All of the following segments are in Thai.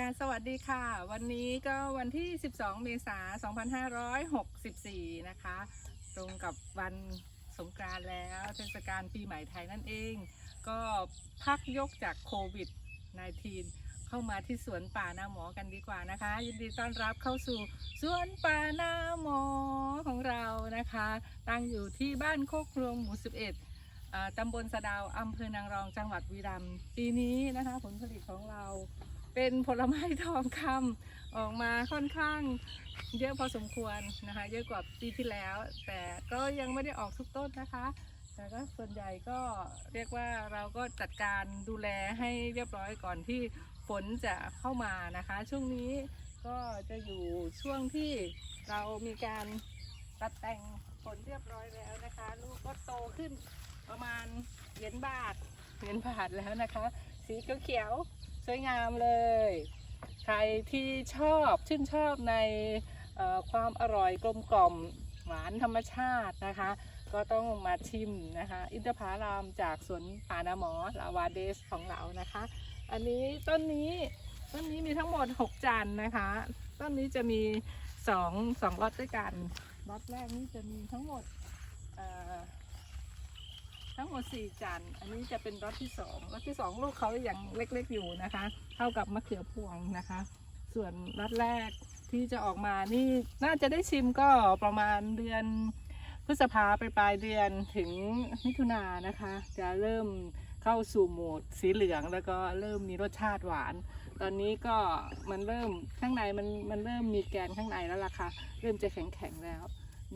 ค่ะสวัสดีค่ะ วันนี้ก็วันที่ 12 เมษายน 2564 นะคะ ตรงกับวันสงกรานต์แล้วเทศกาลปีใหม่ไทยนั่นเอง ก็พักยกจากโควิด -19 เข้ามาที่สวนป่านาหมอกันดีกว่านะคะ ยินดีต้อนรับเข้าสู่สวนป่านาหมอของเรานะคะ ตั้งอยู่ที่บ้านโคกรวงหมู่ 11อ่าตำบลสะดาวอำเภอนางรองจังหวัดบุรีรัมปีนี้นะคะ ผลผลิตของเรา เป็นผลไม้ทองคำออกมาค่อนข้างเยอะพอสมควรนะคะ เยอะกว่าปีที่แล้ว แต่ก็ยังไม่ได้ออกทุกต้นนะคะ แต่ก็ส่วนใหญ่ก็เรียกว่าเราก็จัดการดูแลให้เรียบร้อยก่อนที่ฝนจะเข้ามานะคะ ช่วงนี้ก็จะอยู่ช่วงที่เรามีการตัดแต่งผลเรียบร้อยแล้วนะคะ ลูกก็โตขึ้นประมาณเหรียญบาทเหรียญบาทแล้วนะคะ สีเขียวๆสวยงามเลย ใครที่ชอบชื่นชอบในความอร่อยกลมกล่อมหวานธรรมชาตินะคะ ก็ต้องมาชิมนะคะ อินทผลามจากสวนป่านาหมอลาวาเดสของเรานะคะ อันนี้ต้นนี้ต้นนี้มีทั้งหมด 6จันนะคะ ต้นนี้จะมี2 2ล็อตด้วยกันล็อตแรกนี้จะมีทั้งหมด ทั้งหมดสี่จานอันนี้จะเป็นรสที่สองรสที่สองลูกเขายังเล็กๆอยู่นะคะ เท่ากับมะเขือพวงนะคะ ส่วนรสแรกที่จะออกมานี่น่าจะได้ชิมก็ประมาณเดือนพฤษภาไปปลายเดือนถึงมิถุนายนนะคะ จะเริ่มเข้าสู่โหมดสีเหลืองแล้วก็เริ่มมีรสชาติหวาน ตอนนี้ก็มันเริ่มข้างในมันมันเริ่มมีแกนข้างในแล้วล่ะค่ะ เริ่มจะแข็งๆแล้ว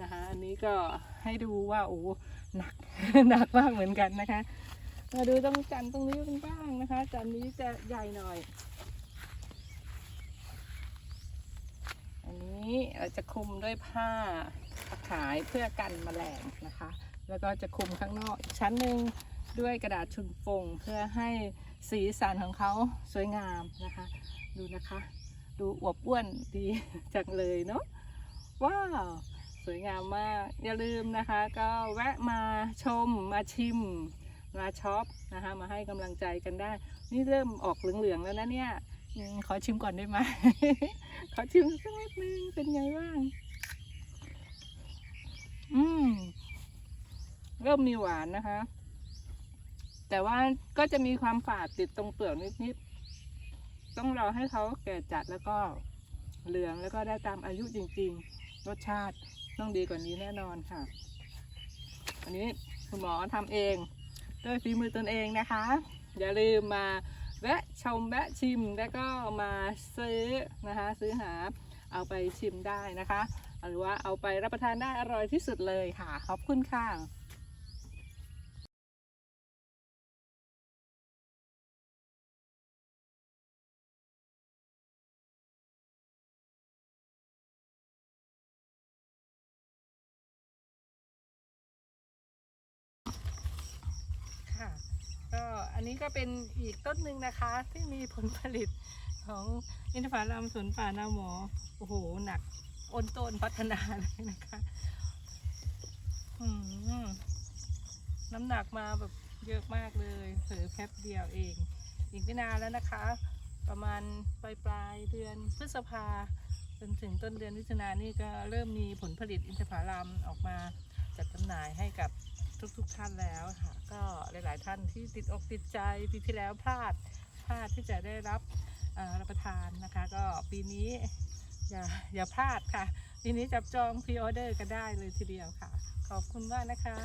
นะคะอันนี้ก็ให้ดูว่าโอ้หนักหนักมากเหมือนกันนะคะ มาดูตรงจันตรงนี้กันบ้างนะคะ จันนี้จะใหญ่หน่อย อันนี้เราจะคลุมด้วยผ้าตะข่ายเพื่อกันแมลงนะคะ แล้วก็จะคลุมข้างนอกอีกชั้นหนึ่งด้วยกระดาษชุนฟงเพื่อให้สีสันของเขาสวยงามนะคะ ดูนะคะ ดูอวบอ้วนดีจังเลยเนาะว้าว สวยงามมากอย่าลืมนะคะ ก็แวะมาชมมาชิม มาช็อปนะคะ มาให้กำลังใจกันได้ นี่เริ่มออกเหลืองๆแล้วนะเนี่ยขอชิมก่อนได้ไหม ขอชิมสักนิดนึงเป็นไงบ้าง อืม เริ่มมีหวานนะคะ แต่ว่าก็จะมีความฝาดติดตรงเปลือกนิดๆ ต้องรอให้เขาแก่จัดแล้วก็เหลืองแล้วก็ได้ตามอายุจริง ๆ รสชาติ ต้องดีกว่านี้แน่นอนค่ะ อันนี้คุณหมอทำเองด้วยฝีมือตนเองนะคะ อย่าลืมมาแวะชมแวะชิมแล้วก็มาซื้อนะคะซื้อหาเอาไปชิมได้นะคะ หรือว่าเอาไปรับประทานได้อร่อยที่สุดเลยค่ะ ขอบคุณค่ะค่ะ ก็อันนี้ก็เป็นอีกต้นหนึ่งนะคะ ที่มีผลผลิตของอินทผลัมสวนป่านาหมอ โอ้โห หนักอนต้นพัฒนาเลยนะคะน้ำหนักมาแบบเยอะมากเลยเผลอแคบเดียวเอง อีกไม่นานแล้วนะคะ ประมาณปลายปลายเดือนพฤษภาจนถึงต้นเดือนมิถุนายนนี่ก็เริ่มมีผลผลิตอินทผลัมออกมาจัดจำหน่ายให้กับ ทุกๆท่านแล้วค่ะ ก็หลาย ๆ ท่านที่ติดอกติดใจปีที่แล้วพลาดพลาดที่จะได้รับรับประทานนะคะ ก็ปีนี้อย่าอย่าพลาดค่ะ ปีนี้จับจองพรีออเดอร์ก็ได้เลยทีเดียวค่ะ ขอบคุณมากนะคะ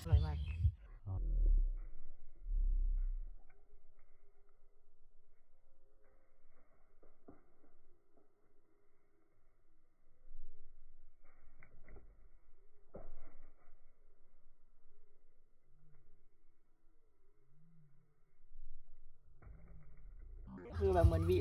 อร่อยมาก แบบเหมือนวี